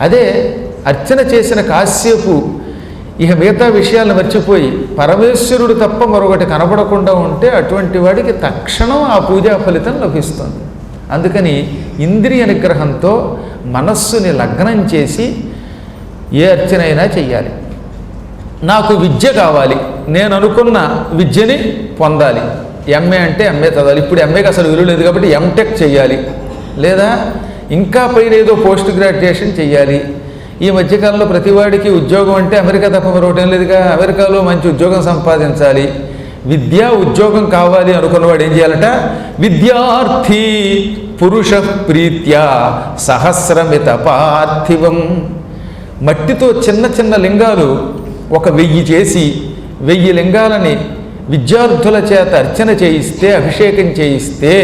అదే అర్చన చేసిన కాసేపు ఇక మిగతా విషయాలను మర్చిపోయి పరమేశ్వరుడు తప్ప మరొకటి కనపడకుండా ఉంటే అటువంటి వాడికి తక్షణం ఆ పూజా ఫలితం లభిస్తుంది. అందుకని ఇంద్రియ నిగ్రహంతో మనస్సుని లగ్నం చేసి ఏ అర్చనైనా చెయ్యాలి. నాకు విద్య కావాలి నేను అనుకున్న విద్యని పొందాలి. ఎంఏ అంటే ఎంఏ చదవాలి. ఇప్పుడు ఎంఏకి అసలు విలువ లేదు కాబట్టి ఎంటెక్ చెయ్యాలి. లేదా ఇంకా పైన ఏదో పోస్ట్ గ్రాడ్యుయేషన్ చెయ్యాలి. ఈ మధ్యకాలంలో ప్రతివాడికి ఉద్యోగం అంటే అమెరికా తప్ప మరొకటి లేదుగా. అమెరికాలో మంచి ఉద్యోగం సంపాదించాలి. విద్యా ఉద్యోగం కావాలి అనుకున్నవాడు ఏం చేయాలట? విద్యార్థి పురుష ప్రీత్యా సహస్రమిత పార్థివం. మట్టితో చిన్న చిన్న లింగాలు ఒక వెయ్యి చేసి వెయ్యి లింగాలని విద్యార్థుల చేత అర్చన చేయిస్తే అభిషేకం చేయిస్తే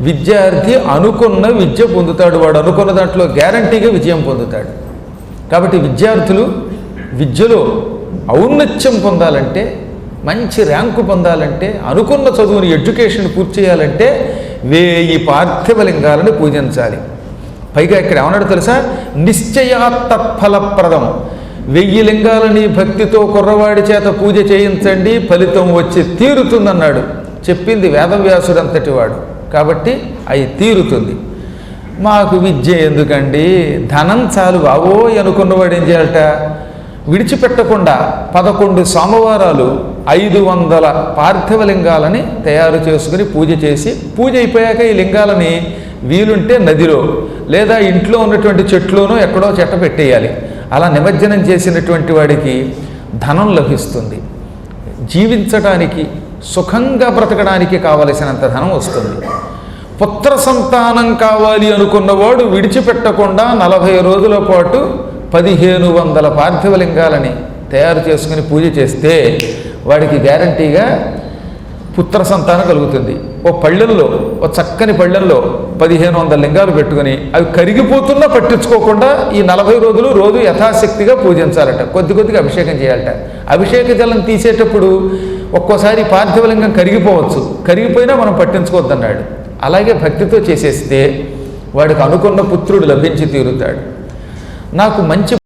విద్యార్థి అనుకున్న విద్య పొందుతాడు. వాడు అనుకున్న దాంట్లో గ్యారంటీగా విజయం పొందుతాడు. కాబట్టి విద్యార్థులు విద్యలో ఔన్నత్యం పొందాలంటే మంచి ర్యాంకు పొందాలంటే అనుకున్న చదువుని ఎడ్యుకేషన్ పూర్తి చేయాలంటే వేయి పార్థివలింగాలను పూజించాలి. పైగా ఇక్కడ ఏమన్నాడు తెలుసా? నిశ్చయాత్తఫలప్రదం వెయ్యి లింగాలని భక్తితో కుర్రవాడి చేత పూజ చేయించండి ఫలితం వచ్చి తీరుతుందన్నాడు. చెప్పింది వేదవ్యాసుడంతటి వాడు. కాబట్టి అవి తీరుతుంది. మాకు విద్య ఎందుకండి? ధనం చాలు బావోయ్ అనుకున్నవాడు ఏం చేయాలట? విడిచిపెట్టకుండా పదకొండు సోమవారాలు ఐదు వందల పార్థివ లింగాలని తయారు చేసుకుని పూజ చేసి పూజ అయిపోయాక ఈ లింగాలని వీలుంటే నదిలో లేదా ఇంట్లో ఉన్నటువంటి చెట్లోనో ఎక్కడో చెట్ట పెట్టేయాలి. అలా నిమజ్జనం చేసినటువంటి వాడికి ధనం లభిస్తుంది. జీవించడానికి సుఖంగా బ్రతకడానికి కావలసినంత ధనం వస్తుంది. పుత్ర సంతానం కావాలి అనుకున్నవాడు విడిచిపెట్టకుండా నలభై రోజుల పాటు పదిహేను వందల పార్థివలింగాలని తయారు చేసుకుని పూజ చేస్తే వాడికి గ్యారంటీగా పుత్ర సంతానం కలుగుతుంది. ఓ పళ్ళెల్లో ఓ చక్కని పళ్ళెల్లో పదిహేను వందల లింగాలు పెట్టుకుని అవి కరిగిపోతున్నా పట్టించుకోకుండా ఈ నలభై రోజులు రోజు యథాశక్తిగా పూజించాలట. కొద్ది కొద్దిగా అభిషేకం చేయాలట. అభిషేక జలం తీసేటప్పుడు ఒక్కోసారి పార్థివలింగం కరిగిపోవచ్చు. కరిగిపోయినా మనం పట్టించుకోవద్దన్నాడు. అలాగే భక్తితో చేసేస్తే వాడికి అనుకున్న పుత్రుడు లభించి తీరుతాడు. నాకు మంచి